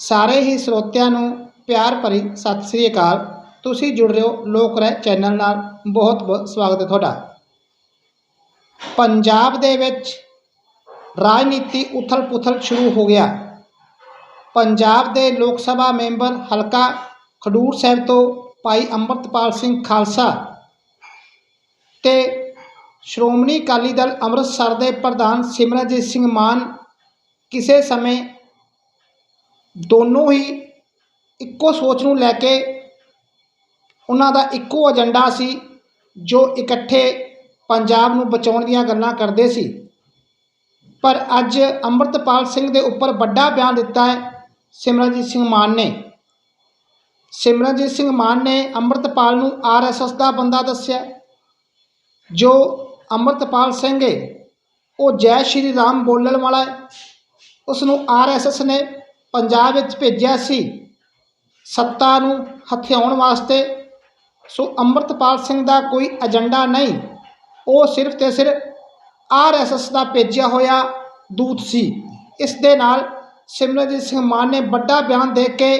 ਸਾਰੇ ਹੀ ਸਰੋਤਿਆਂ ਨੂੰ ਪਿਆਰ ਭਰੀ ਸਤਿ ਸ੍ਰੀ ਅਕਾਲ। ਤੁਸੀਂ ਜੁੜ ਰਹੇ ਹੋ ਲੋਕ ਰਾਏ ਚੈਨਲ ਨਾਲ। ਬਹੁਤ ਬਹੁਤ ਸਵਾਗਤ ਹੈ ਤੁਹਾਡਾ। ਪੰਜਾਬ ਦੇ ਵਿੱਚ ਰਾਜਨੀਤੀ ਉਥਲ ਪੁਥਲ ਸ਼ੁਰੂ ਹੋ ਗਿਆ। ਪੰਜਾਬ ਦੇ ਲੋਕ ਸਭਾ ਮੈਂਬਰ ਹਲਕਾ ਖਡੂਰ ਸਾਹਿਬ ਤੋਂ ਭਾਈ ਅੰਮ੍ਰਿਤਪਾਲ ਸਿੰਘ ਖਾਲਸਾ ਤੇ ਸ਼੍ਰੋਮਣੀ ਅਕਾਲੀ ਦਲ ਅੰਮ੍ਰਿਤਸਰ ਦੇ ਪ੍ਰਧਾਨ ਸਿਮਰਨਜੀਤ ਸਿੰਘ ਮਾਨ ਕਿਸੇ ਸਮੇਂ ਦੋਨੋਂ ਹੀ ਇੱਕੋ ਸੋਚ ਨੂੰ ਲੈ ਕੇ ਉਹਨਾਂ ਦਾ ਇੱਕੋ ਏਜੰਡਾ ਸੀ, ਜੋ ਇਕੱਠੇ ਪੰਜਾਬ ਨੂੰ ਬਚਾਉਣ ਦੀਆਂ ਗੱਲਾਂ ਕਰਦੇ ਸੀ। ਪਰ ਅੱਜ ਅੰਮ੍ਰਿਤਪਾਲ ਸਿੰਘ ਦੇ ਉੱਪਰ ਵੱਡਾ ਬਿਆਨ ਦਿੱਤਾ ਹੈ, ਸਿਮਰਨਜੀਤ ਸਿੰਘ ਮਾਨ ਨੇ। ਸਿਮਰਨਜੀਤ ਸਿੰਘ ਮਾਨ ਨੇ ਅੰਮ੍ਰਿਤਪਾਲ ਨੂੰ ਆਰਐਸਐਸ ਦਾ ਬੰਦਾ ਦੱਸਿਆ, ਜੋ ਅੰਮ੍ਰਿਤਪਾਲ ਸਿੰਘ ਹੈ, ਉਹ ਜੈ ਸ਼੍ਰੀ ਰਾਮ ਬੋਲਣ ਵਾਲਾ ਹੈ। ਉਸ ਨੂੰ ਆਰਐਸਐਸ ਨੇ ਪੰਜਾਬ ਵਿੱਚ ਭੇਜਿਆ ਸੀ। ਸੱਤਾ ਨੂੰ ਹਥਿਆਉਣ ਵਾਸਤੇ ਸੋ ਅੰਮ੍ਰਿਤਪਾਲ ਸਿੰਘ ਦਾ ਕੋਈ ਏਜੰਡਾ ਨਹੀਂ। ਉਹ ਸਿਰਫ ਤੇ ਸਿਰਫ ਆਰਐਸਐਸ ਦਾ ਭੇਜਿਆ ਹੋਇਆ ਦੂਤ ਸੀ। ਇਸ ਦੇ ਨਾਲ ਸਿਮਰਨਜੀਤ ਸਿੰਘ ਮਾਨ ਨੇ ਵੱਡਾ ਬਿਆਨ ਦੇ ਕੇ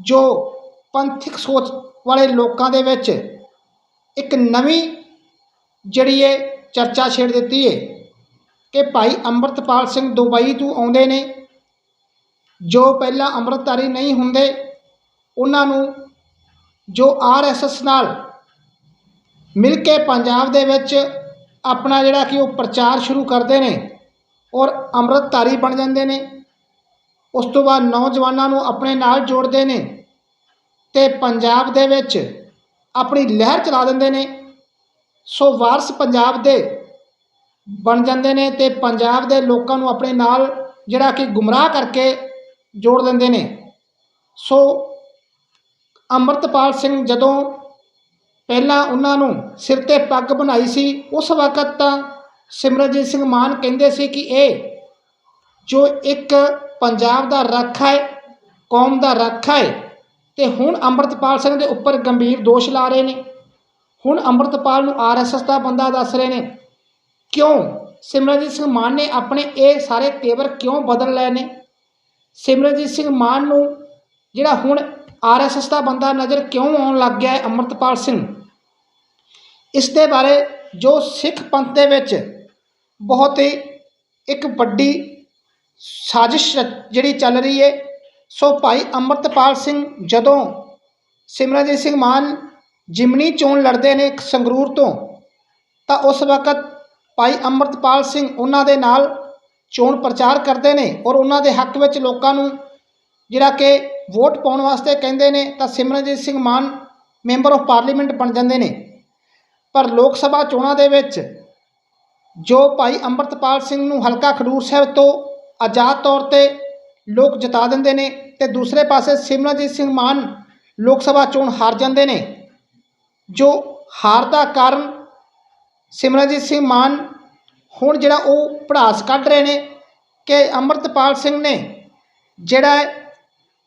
ਜੋ ਪੰਥਕ ਸੋਚ ਵਾਲੇ ਲੋਕਾਂ ਦੇ ਵਿੱਚ ਇੱਕ ਨਵੀਂ ਜਿਹੜੀ ਹੈ ਚਰਚਾ ਛੇੜ ਦਿੱਤੀ ਹੈ ਕਿ ਭਾਈ ਅੰਮ੍ਰਿਤਪਾਲ ਸਿੰਘ ਦੁਬਈ ਤੋਂ ਆਉਂਦੇ ਨੇ। ਜੋ ਪਹਿਲਾਂ ਅੰਮ੍ਰਿਤਧਾਰੀ ਨਹੀਂ ਹੁੰਦੇ, ਉਹਨਾਂ ਨੂੰ ਜੋ ਆਰਐਸਐਸ ਨਾਲ ਮਿਲ ਕੇ ਪੰਜਾਬ ਦੇ ਵਿੱਚ ਆਪਣਾ ਜਿਹੜਾ ਕਿ ਉਹ ਪ੍ਰਚਾਰ ਸ਼ੁਰੂ ਕਰਦੇ ਨੇ ਔਰ ਅੰਮ੍ਰਿਤਧਾਰੀ ਬਣ ਜਾਂਦੇ ਨੇ, ਉਸ ਤੋਂ ਬਾਅਦ ਨੌਜਵਾਨਾਂ ਨੂੰ ਆਪਣੇ ਨਾਲ ਜੋੜਦੇ ਨੇ ਤੇ ਪੰਜਾਬ ਦੇ ਵਿੱਚ ਆਪਣੀ ਲਹਿਰ ਚਲਾ ਦਿੰਦੇ ਨੇ। ਸੋ ਵਾਰਸ ਪੰਜਾਬ ਦੇ ਬਣ ਜਾਂਦੇ ਨੇ ਤੇ ਪੰਜਾਬ ਦੇ ਲੋਕਾਂ ਨੂੰ ਆਪਣੇ ਨਾਲ ਜਿਹੜਾ ਕਿ ਗੁੰਮਰਾਹ ਕਰਕੇ ਜੋੜ ਦਿੰਦੇ ਨੇ। ਸੋ ਅੰਮ੍ਰਿਤਪਾਲ ਸਿੰਘ ਜਦੋਂ ਪਹਿਲਾਂ ਉਹਨਾਂ ਨੂੰ ਸਿਰ ਤੇ ਪੱਗ ਬਣਾਈ ਸੀ, ਉਸ ਵਕਤ ਤਾਂ ਸਿਮਰਨਜੀਤ ਸਿੰਘ ਮਾਨ ਕਹਿੰਦੇ ਸੀ ਕਿ ਇਹ ਜੋ ਇੱਕ ਪੰਜਾਬ ਦਾ ਰੱਖਾ ਹੈ, ਕੌਮ ਦਾ ਰੱਖਾ ਹੈ, ਤੇ ਹੁਣ ਅੰਮ੍ਰਿਤਪਾਲ ਸਿੰਘ ਦੇ ਉੱਪਰ ਗੰਭੀਰ ਦੋਸ਼ ਲਾ ਰਹੇ ਨੇ। ਹੁਣ ਅੰਮ੍ਰਿਤਪਾਲ ਨੂੰ ਆਰਐਸਐਸ ਦਾ ਬੰਦਾ ਦੱਸ ਰਹੇ ਨੇ। ਕਿਉਂ? ਸਿਮਰਨਜੀਤ ਸਿੰਘ ਮਾਨ ਨੇ ਆਪਣੇ ਇਹ ਸਾਰੇ ਤੇਵਰ ਕਿਉਂ ਬਦਲ ਲਏ ਨੇ? ਸਿਮਰਨਜੀਤ ਸਿੰਘ ਮਾਨ ਨੂੰ ਜਿਹੜਾ ਹੁਣ ਆਰਐਸਐਸ ਦਾ ਬੰਦਾ ਨਜ਼ਰ ਕਿਉਂ ਆਉਣ ਲੱਗ ਗਿਆ ਹੈ, ਅੰਮ੍ਰਿਤਪਾਲ ਸਿੰਘ? ਇਸ ਦੇ ਬਾਰੇ ਜੋ ਸਿੱਖ ਪੰਥ ਦੇ ਵਿੱਚ ਬਹੁਤ ਹੀ ਇੱਕ ਵੱਡੀ ਸਾਜ਼ਿਸ਼ ਜਿਹੜੀ ਚੱਲ ਰਹੀ ਹੈ, ਸੋ ਭਾਈ ਅੰਮ੍ਰਿਤਪਾਲ ਸਿੰਘ ਜਦੋਂ ਸਿਮਰਨਜੀਤ ਸਿੰਘ ਮਾਨ ਜਿਮਨੀ ਚੋਣ ਲੜਦੇ ਨੇ ਸੰਗਰੂਰ ਤੋਂ, ਤਾਂ ਉਸ ਵਕਤ ਭਾਈ ਅੰਮ੍ਰਿਤਪਾਲ ਸਿੰਘ ਉਹਨਾਂ ਦੇ ਨਾਲ ਚੋਣ ਪ੍ਰਚਾਰ ਕਰਦੇ ਨੇ ਔਰ ਉਹਨਾਂ ਦੇ ਹੱਕ ਵਿੱਚ ਲੋਕਾਂ ਨੂੰ ਜਿਹੜਾ ਕਿ ਵੋਟ ਪਾਉਣ ਵਾਸਤੇ ਕਹਿੰਦੇ ਨੇ, ਤਾਂ Simranjit Singh Mann member of parliament ਬਣ ਜਾਂਦੇ ਨੇ। ਪਰ ਲੋਕ ਸਭਾ ਚੋਣਾਂ ਦੇ ਵਿੱਚ ਜੋ ਭਾਈ ਅੰਮ੍ਰਿਤਪਾਲ ਸਿੰਘ ਨੂੰ ਹਲਕਾ ਖਡੂਰ ਸਾਹਿਬ ਤੋਂ ਆਜ਼ਾਦ ਤੌਰ ਤੇ ਲੋਕ ਜਿਤਾ ਦਿੰਦੇ ਨੇ ਤੇ ਦੂਸਰੇ ਪਾਸੇ ਸਿਮਰਨਜੀਤ ਸਿੰਘ ਮਾਨ ਲੋਕ ਸਭਾ ਚੋਣ ਹਾਰ ਜਾਂਦੇ ਨੇ, ਜੋ ਹਾਰ ਦਾ ਕਾਰਨ ਸਿਮਰਨਜੀਤ ਸਿੰਘ ਮਾਨ ਹੁਣ ਜਿਹੜਾ ਉਹ ਪੜਾਸ ਕੱਢ ਰਹੇ ਨੇ ਕਿ ਅੰਮ੍ਰਿਤਪਾਲ ਸਿੰਘ ਨੇ ਜਿਹੜਾ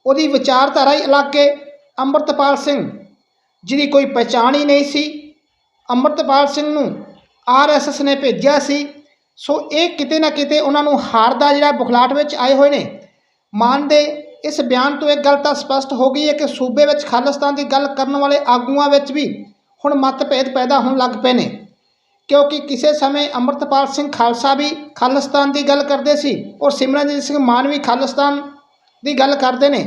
ਉਹਦੀ ਵਿਚਾਰਧਾਰਾ ਹੀ ਇਲਾਕੇ ਅੰਮ੍ਰਿਤਪਾਲ ਸਿੰਘ, ਜਿਹਦੀ ਕੋਈ ਪਛਾਣ ਹੀ ਨਹੀਂ ਸੀ। ਅੰਮ੍ਰਿਤਪਾਲ ਸਿੰਘ ਨੂੰ ਆਰਐਸਐਸ ਨੇ ਭੇਜਿਆ ਸੀ। ਸੋ ਇਹ ਕਿਤੇ ਨਾ ਕਿਤੇ ਉਹਨਾਂ ਨੂੰ ਹਾਰ ਦਾ ਜਿਹੜਾ ਬੁਖਲਾਟ ਵਿੱਚ ਆਏ ਹੋਏ ਨੇ। ਮਾਨ ਦੇ ਇਸ ਬਿਆਨ ਤੋਂ ਇੱਕ ਗੱਲ ਤਾਂ ਸਪਸ਼ਟ ਹੋ ਗਈ ਹੈ ਕਿ ਸੂਬੇ ਵਿੱਚ ਖਾਲਿਸਤਾਨ ਦੀ ਗੱਲ ਕਰਨ ਵਾਲੇ ਆਗੂਆਂ ਵਿੱਚ ਵੀ ਹੁਣ ਮਤਭੇਦ ਪੈਦਾ ਹੋਣ ਲੱਗ ਪਏ ਨੇ। ਕਿਉਂਕਿ ਕਿਸੇ ਸਮੇਂ ਅੰਮ੍ਰਿਤਪਾਲ ਸਿੰਘ ਖਾਲਸਾ ਵੀ ਖਾਲਿਸਤਾਨ ਦੀ ਗੱਲ ਕਰਦੇ ਸੀ ਔਰ ਸਿਮਰਨਜੀਤ ਸਿੰਘ ਮਾਨ ਵੀ ਖਾਲਿਸਤਾਨ ਦੀ ਗੱਲ ਕਰਦੇ ਨੇ,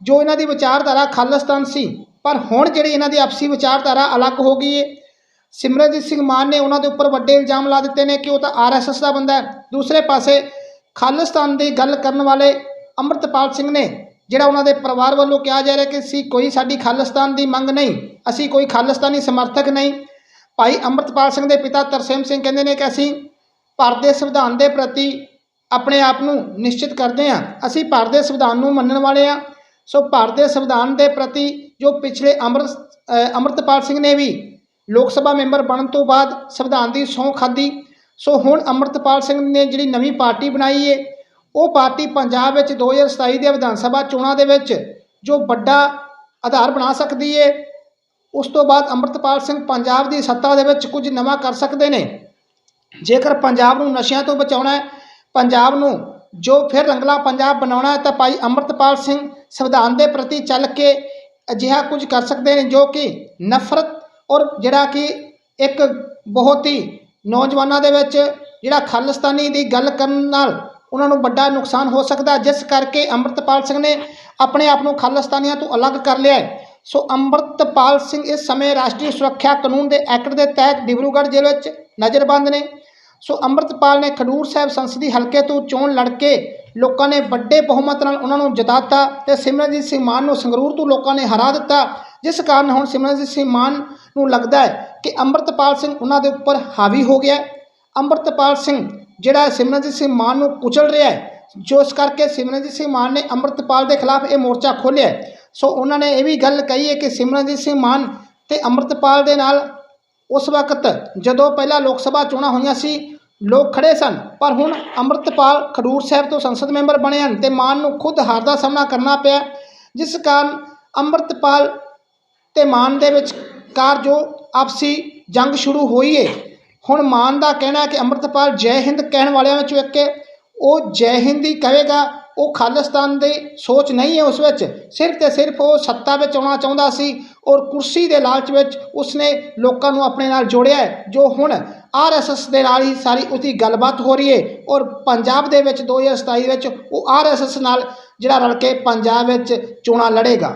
ਜੋ ਇਹਨਾਂ ਦੀ ਵਿਚਾਰਧਾਰਾ ਖਾਲਿਸਤਾਨ ਸੀ। ਪਰ ਹੁਣ ਜਿਹੜੀ ਇਹਨਾਂ ਦੀ ਆਪਸੀ ਵਿਚਾਰਧਾਰਾ ਅਲੱਗ ਹੋ ਗਈ ਹੈ ਸਿਮਰਨਜੀਤ ਸਿੰਘ ਮਾਨ ਨੇ ਉਹਨਾਂ ਦੇ ਉੱਪਰ ਵੱਡੇ ਇਲਜ਼ਾਮ ਲਾ ਦਿੱਤੇ ਨੇ ਕਿ ਉਹ ਤਾਂ ਆਰਐਸਐਸ ਦਾ ਬੰਦਾ ਹੈ। ਦੂਸਰੇ ਪਾਸੇ ਖਾਲਿਸਤਾਨ ਦੀ ਗੱਲ ਕਰਨ ਵਾਲੇ ਅੰਮ੍ਰਿਤਪਾਲ ਸਿੰਘ ਨੇ, ਜਿਹੜਾ ਉਹਨਾਂ ਦੇ ਪਰਿਵਾਰ ਵੱਲੋਂ ਕਿਹਾ ਜਾ ਰਿਹਾ ਕਿ ਸੀ ਕੋਈ ਸਾਡੀ ਖਾਲਿਸਤਾਨ ਦੀ ਮੰਗ ਨਹੀਂ, ਅਸੀਂ ਕੋਈ ਖਾਲਿਸਤਾਨੀ ਸਮਰਥਕ ਨਹੀਂ ਭਾਈ ਅੰਮ੍ਰਿਤਪਾਲ ਸਿੰਘ ਦੇ ਪਿਤਾ ਤਰਸੇਮ ਸਿੰਘ ਕਹਿੰਦੇ ਨੇ ਕਿ ਅਸੀਂ ਭਾਰਤ ਦੇ ਸੰਵਿਧਾਨ ਦੇ ਪ੍ਰਤੀ ਆਪਣੇ ਆਪ ਨੂੰ ਨਿਸ਼ਚਿਤ ਕਰਦੇ ਹਾਂ। ਅਸੀਂ ਭਾਰਤ ਦੇ ਸੰਵਿਧਾਨ ਨੂੰ ਮੰਨਣ ਵਾਲੇ ਹਾਂ। ਸੋ ਭਾਰਤ ਦੇ ਸੰਵਿਧਾਨ ਦੇ ਪ੍ਰਤੀ ਜੋ ਪਿਛਲੇ ਅੰਮ੍ਰਿਤ ਅੰਮ੍ਰਿਤਪਾਲ ਸਿੰਘ ਨੇ ਵੀ ਲੋਕ ਸਭਾ ਮੈਂਬਰ ਬਣਨ ਤੋਂ ਬਾਅਦ ਸੰਵਿਧਾਨ ਦੀ ਸਹੁੰ ਖਾਧੀ। ਸੋ ਹੁਣ ਅੰਮ੍ਰਿਤਪਾਲ ਸਿੰਘ ਨੇ ਜਿਹੜੀ ਨਵੀਂ ਪਾਰਟੀ ਬਣਾਈ ਏ, ਉਹ ਪਾਰਟੀ ਪੰਜਾਬ ਵਿੱਚ 2027 ਦੇ ਵਿਧਾਨ ਸਭਾ ਚੋਣਾਂ ਦੇ ਵਿੱਚ ਜੋ ਵੱਡਾ ਆਧਾਰ ਬਣਾ ਸਕਦੀ ਏ। ਉਸ ਤੋਂ ਬਾਅਦ ਅੰਮ੍ਰਿਤਪਾਲ ਸਿੰਘ ਪੰਜਾਬ ਦੀ ਸੱਤਾ ਦੇ ਵਿੱਚ ਕੁਝ ਨਵਾਂ ਕਰ ਸਕਦੇ ਨੇ। ਜੇਕਰ ਪੰਜਾਬ ਨੂੰ ਨਸ਼ਿਆਂ ਤੋਂ ਬਚਾਉਣਾ ਹੈ, ਪੰਜਾਬ ਨੂੰ ਜੋ ਫਿਰ ਰੰਗਲਾ ਪੰਜਾਬ ਬਣਾਉਣਾ ਹੈ ਤਾਂ ਭਾਈ ਅੰਮ੍ਰਿਤਪਾਲ ਸਿੰਘ ਸੰਵਿਧਾਨ ਦੇ ਪ੍ਰਤੀ ਚੱਲ ਕੇ ਅਜਿਹਾ ਕੁਝ ਕਰ ਸਕਦੇ ਨੇ ਜੋ ਕਿ ਨਫ਼ਰਤ ਔਰ ਜਿਹੜਾ ਕਿ ਇੱਕ ਬਹੁਤ ਹੀ ਨੌਜਵਾਨਾਂ ਦੇ ਵਿੱਚ ਜਿਹੜਾ ਖਾਲਿਸਤਾਨੀ ਦੀ ਗੱਲ ਕਰਨ ਨਾਲ ਉਹਨਾਂ ਨੂੰ ਵੱਡਾ ਨੁਕਸਾਨ ਹੋ ਸਕਦਾ ਜਿਸ ਕਰਕੇ ਅੰਮ੍ਰਿਤਪਾਲ ਸਿੰਘ ਨੇ ਆਪਣੇ ਆਪ ਨੂੰ ਖਾਲਿਸਤਾਨੀਆਂ ਤੋਂ ਅਲੱਗ ਕਰ ਲਿਆ ਹੈ। ਸੋ ਅੰਮ੍ਰਿਤਪਾਲ ਸਿੰਘ ਇਸ ਸਮੇਂ ਰਾਸ਼ਟਰੀ ਸੁਰੱਖਿਆ ਕਾਨੂੰਨ ਦੇ ਐਕਟ ਦੇ ਤਹਿਤ ਡਿਬਰੂਗੜ੍ਹ ਜੇਲ੍ਹ ਵਿੱਚ ਨਜ਼ਰਬੰਦ ਨੇ। ਸੋ ਅੰਮ੍ਰਿਤਪਾਲ ਨੇ ਖਡੂਰ ਸਾਹਿਬ ਸੰਸਦੀ ਹਲਕੇ ਤੋਂ ਚੋਣ ਲੜ ਕੇ ਲੋਕਾਂ ਨੇ ਵੱਡੇ ਬਹੁਮਤ ਨਾਲ ਉਹਨਾਂ ਨੂੰ ਜਿਤਾਤਾ ਤੇ ਸਿਮਰਨਜੀਤ ਸਿੰਘ ਮਾਨ ਨੂੰ ਸੰਗਰੂਰ ਤੋਂ ਲੋਕਾਂ ਨੇ ਹਰਾ ਦਿੱਤਾ। ਜਿਸ ਕਾਰਨ ਹੁਣ ਸਿਮਰਨਜੀਤ ਸਿੰਘ ਮਾਨ ਨੂੰ ਲੱਗਦਾ ਹੈ ਕਿ ਅੰਮ੍ਰਿਤਪਾਲ ਸਿੰਘ ਉਹਨਾਂ ਦੇ ਉੱਪਰ ਹਾਵੀ ਹੋ ਗਿਆ ਅੰਮ੍ਰਿਤਪਾਲ ਸਿੰਘ ਜਿਹੜਾ ਸਿਮਰਨਜੀਤ ਸਿੰਘ ਮਾਨ ਨੂੰ ਕੁਚਲ ਰਿਹਾ ਹੈ। ਜੋ ਇਸ ਕਰਕੇ ਸਿਮਰਨਜੀਤ ਸਿੰਘ ਮਾਨ ਨੇ ਅੰਮ੍ਰਿਤਪਾਲ ਦੇ ਖਿਲਾਫ ਇਹ ਮੋਰਚਾ ਖੋਲ੍ਹਿਆ ਸੋ ਉਹਨਾਂ ਨੇ ਇਹ ਵੀ ਗੱਲ ਕਹੀ ਹੈ ਕਿ ਸਿਮਰਨਜੀਤ ਸਿੰਘ ਮਾਨ ਤੇ ਅੰਮ੍ਰਿਤਪਾਲ ਦੇ ਨਾਲ ਉਸ ਵਕਤ ਜਦੋਂ ਪਹਿਲਾਂ ਲੋਕ ਸਭਾ ਚੋਣਾਂ ਹੋਈਆਂ ਸੀ, ਲੋਕ ਖੜੇ ਸਨ, ਪਰ ਹੁਣ ਅੰਮ੍ਰਿਤਪਾਲ ਖਡੂਰ ਸਾਹਿਬ ਤੋਂ ਸੰਸਦ ਮੈਂਬਰ ਬਣੇ ਹਨ ਤੇ ਮਾਨ ਨੂੰ ਖੁਦ ਹਾਰ ਦਾ ਸਾਹਮਣਾ ਕਰਨਾ ਪਿਆ, ਜਿਸ ਕਾਰਨ ਅੰਮ੍ਰਿਤਪਾਲ ਤੇ ਮਾਨ ਦੇ ਵਿਚਕਾਰ ਜੋ ਆਪਸੀ ਜੰਗ ਸ਼ੁਰੂ ਹੋਈ ਏ। ਹੁਣ ਮਾਨ ਦਾ ਕਹਿਣਾ ਹੈ ਕਿ ਅੰਮ੍ਰਿਤਪਾਲ ਜੈ ਹਿੰਦ ਕਹਿਣ ਵਾਲਿਆਂ ਵਿੱਚੋਂ ਇੱਕ ਹੈ, ਉਹ ਜੈ ਹਿੰਦ ਹੀ ਕਹੇਗਾ ਉਹ ਖਾਲਿਸਤਾਨ ਦੀ ਸੋਚ ਨਹੀਂ ਹੈ ਉਸ ਵਿੱਚ। ਸਿਰਫ ਤੇ ਸਿਰਫ ਉਹ ਸੱਤਾ ਵਿੱਚ ਆਉਣਾ ਚਾਹੁੰਦਾ ਸੀ ਔਰ ਕੁਰਸੀ ਦੇ ਲਾਲਚ ਵਿੱਚ ਉਸਨੇ ਲੋਕਾਂ ਨੂੰ ਆਪਣੇ ਨਾਲ ਜੋੜਿਆ ਹੈ, ਜੋ ਹੁਣ ਆਰਐਸਐਸ ਦੇ ਨਾਲ ਹੀ ਸਾਰੀ ਉਸਦੀ ਗੱਲਬਾਤ ਹੋ ਰਹੀ ਹੈ ਔਰ ਪੰਜਾਬ ਦੇ ਵਿੱਚ 2027 ਵਿੱਚ ਉਹ ਆਰਐਸਐਸ ਨਾਲ ਜਿਹੜਾ ਰਲ ਕੇ ਪੰਜਾਬ ਵਿੱਚ ਚੋਣਾਂ ਲੜੇਗਾ।